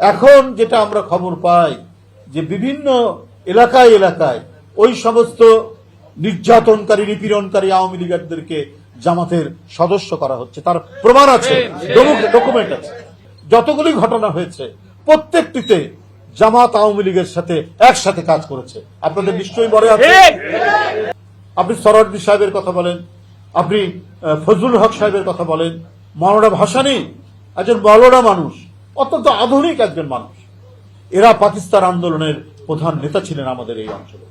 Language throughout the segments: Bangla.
এখন যেটা আমরা খবর পাই, যে বিভিন্ন এলাকায় এলাকায় ওই সমস্ত নির্যাতনকারী, নিপীড়নকারী আওয়ামী লীগারদেরকে জামাতের সদস্য করা হচ্ছে। তার প্রমাণ আছে, ডকুমেন্ট আছে। যতগুলি ঘটনা হয়েছে, প্রত্যেকটিতে জামাত আওয়ামী লীগের সাথে একসাথে কাজ করেছে। আপনাদের নিশ্চয়ই মনে আছে? আপনি সরওয়ার্দী সাহেবের কথা বলেন, আপনি ফজলুল হক সাহেবের কথা বলেন মৌলানা ভাসানী একজন বলরা মানুষ। অত্যন্ত আধুনিক একজন মানুষ। এরা পাকিস্তান আন্দোলনের প্রধান নেতা ছিলেন আমাদের এই অঞ্চলে।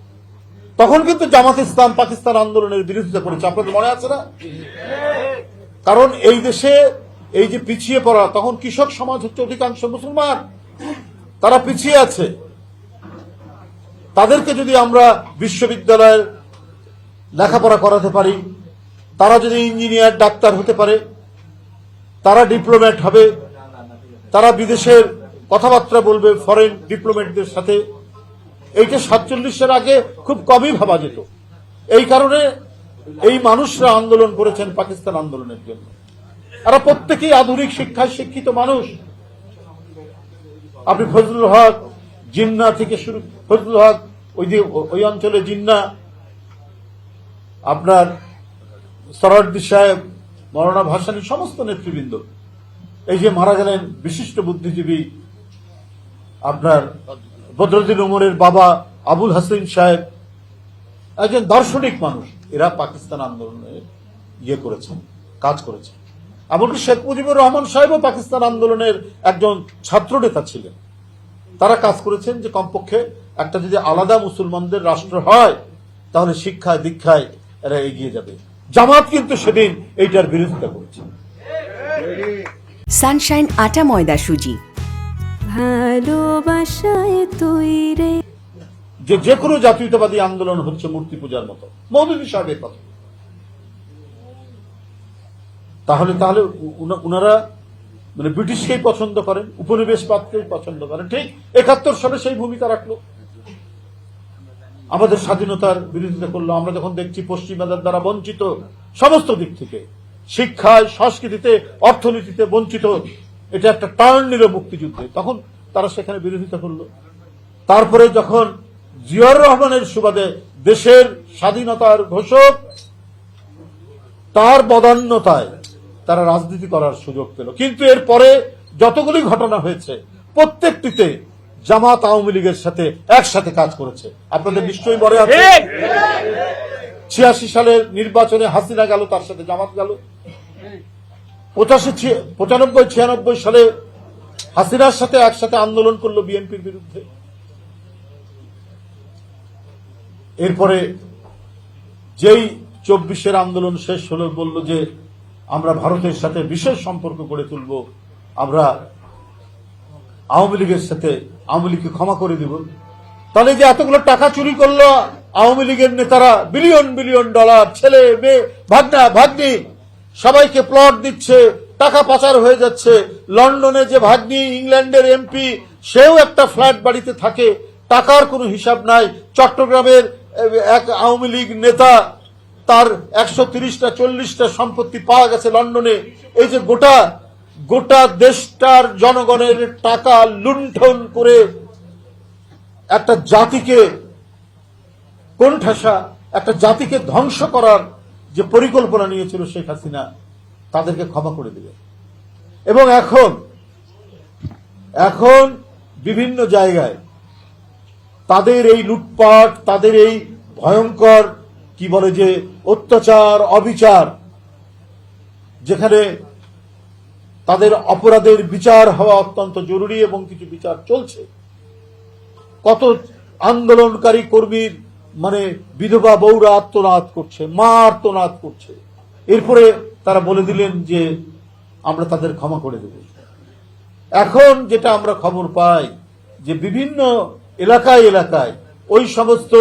তখন কিন্তু জামাত ইসলাম পাকিস্তান আন্দোলনের বিরোধিতা করেছে। আপনাদের মনে আছে না? কারণ এই দেশে এই যে পিছিয়ে পড়া, তখন কৃষক সমাজ হচ্ছে অধিকাংশ মুসলমান। তারা পিছিয়ে আছে। তাদেরকে যদি আমরা বিশ্ববিদ্যালয়ের লেখাপড়া করাতে পারি, তারা যদি ইঞ্জিনিয়ার, ডাক্তার হতে পারে, তারা ডিপ্লোম্যাট হবে তারা বিদেশের কথাবার্তা বলবে ফরেন ডিপ্লোম্যাটদের সাথে। এইটা সাতচল্লিশের আগে খুব কমই ভাবা যেত। এই কারণে এই মানুষরা আন্দোলন করেছেন পাকিস্তান আন্দোলনের জন্য। এরা প্রত্যেকেই আধুনিক শিক্ষায় শিক্ষিত মানুষ। আপনি ফজলুল হক, জিন্না থেকে শুরু, ফজলুল হক, ওই যে ওই অঞ্চলে জিন্না, আপনার সরওয়ার্দী সাহেব, মৌলানা ভাসানী, সমস্ত নেতৃবৃন্দ। এই যে মারা গেলেন বিশিষ্ট বুদ্ধিজীবী আপনার বদরুদ্দিন উমরের বাবা আবুল হাসিন সাহেব, একজন দার্শনিক মানুষ। এরা পাকিস্তান আন্দোলনে ইয়ে করেছেন, কাজ করেছেন। এমনকি শেখ মুজিবুর রহমান সাহেবও পাকিস্তান আন্দোলনের একজন ছাত্র নেতা ছিলেন। তারা কাজ করেছেন যে কমপক্ষে একটা যদি আলাদা মুসলমানদের রাষ্ট্র হয়, তাহলে শিক্ষায়, দীক্ষায় এরা এগিয়ে যাবে। জামাত কিন্তু সেদিন এইটার বিরোধিতা করেছে। সানশাইন আটা ময়দা সুজি। ভালোবাসায় যে যে কোনো জাতীয়তাবাদী আন্দোলন হচ্ছে মূর্তি পূজার মতো। মৌদুদী সাহেবের কথা। তাহলে তাহলে উনারা মানে ব্রিটিশকেই পছন্দ করেন উপনিবেশবাদকেই পছন্দ করেন ঠিক? একাত্তর সালে সেই ভূমিকা রাখল। আমাদের স্বাধীনতার বিরোধিতা করল। আমরা যখন দেখছি পশ্চিমাদের দ্বারা বঞ্চিত সমস্ত দিক থেকে। শিক্ষায় সংস্কৃতিতে, অর্থনীতিতে বঞ্চিত এটা একটা টার্ন নিল মুক্তিযুদ্ধে। তখন তারা সেখানে বিরোধিতা করল। তারপরে যখন জিয়াউর রহমানের সুবাদে দেশের স্বাধীনতার ঘোষক তার বদান্যতায় তারা রাজনীতি করার সুযোগ পেল। কিন্তু এরপরে যতগুলি ঘটনা হয়েছে, প্রত্যেকটিতে জামাত আওয়ামী লীগের সাথে একসাথে কাজ করেছে। আপনাদের নিশ্চয়ই মনে আছে? ছিয়াশি সালের নির্বাচনে হাসিনা গেল, তার সাথে জামাত গেল। পঁচাশি পঁচানব্বই, ছিয়ানব্বই সালে হাসিনার সাথে একসাথে আন্দোলন করল বিএনপির বিরুদ্ধে। এরপরে যেই চব্বিশের আন্দোলন শেষ হলো, বলল যে আমরা ভারতের সাথে বিশেষ সম্পর্ক গড়ে তুলব, আমরা আওয়ামী লীগের সাথে আওয়ামী লীগকে ক্ষমা করে দিব। তাহলে যে এতগুলো টাকা চুরি করল আওয়ামী লীগের নেতারা বিলিয়ন বিলিয়ন ডলার ছেলে, মেয়ে, ভাগনা, ভাগ্নি, সবাইকে প্লট দিচ্ছে, টাকা পাচার হয়ে যাচ্ছে। লন্ডনে যে ভাগ্নি, ইংল্যান্ডের এমপি সেও একটা ফ্ল্যাট বাড়িতে থাকে। টাকার কোনো হিসাব নাই। চট্টগ্রামের এক আওয়ামী লীগ নেতা, তার একশো তিরিশটা, চল্লিশটা সম্পত্তি পাওয়া গেছে লন্ডনে। এই যে গোটা গোটা দেশটার জনগণের টাকা লুণ্ঠন করে একটা জাতিকে কোণঠাসা একটা জাতিকে ধ্বংস করার যে পরিকল্পনা নিয়েছিল শেখ হাসিনা, তাদেরকে ক্ষমা করে দিবে। এবং এখন এখন বিভিন্ন জায়গায় তাদের এই লুটপাট, তাদের এই ভয়ঙ্কর, কি বলে যে, অত্যাচার, অবিচার, যেখানে তাদের অপরাধের বিচার হওয়া অত্যন্ত জরুরি এবং কিছু বিচার চলছে। কত আন্দোলনকারী কর্মীর মানে বিধবা বৌরা আত্মনাদ করছে, মা আত্মনাদ করছে। এরপরে তারা বলে দিলেন যে, আমরা তাদের ক্ষমা করে দেব। এখন যেটা আমরা খবর পাই, যে বিভিন্ন এলাকায় এলাকায় ওই সমস্ত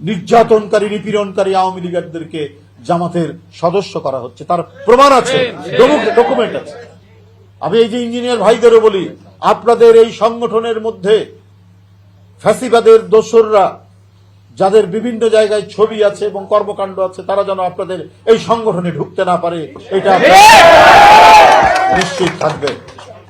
নির্যাতনকারী, নিপীড়নকারী আওয়ামী লীগারদেরকে জামাতের সদস্য করা হচ্ছে। তার প্রমাণ আছে ডকুমেন্ট আছে। আমি এই যে ইঞ্জিনিয়ার ভাইদেরও বলি, আপনাদের এই সংগঠনের মধ্যে ফ্যাসিবাদের দোসররা যাদের বিভিন্ন জায়গায় ছবি আছে এবং কর্মকাণ্ড আছে, তারা যেন আপনাদের এই সংগঠনে ঢুকতে না পারে, এটা নিশ্চিত থাকবে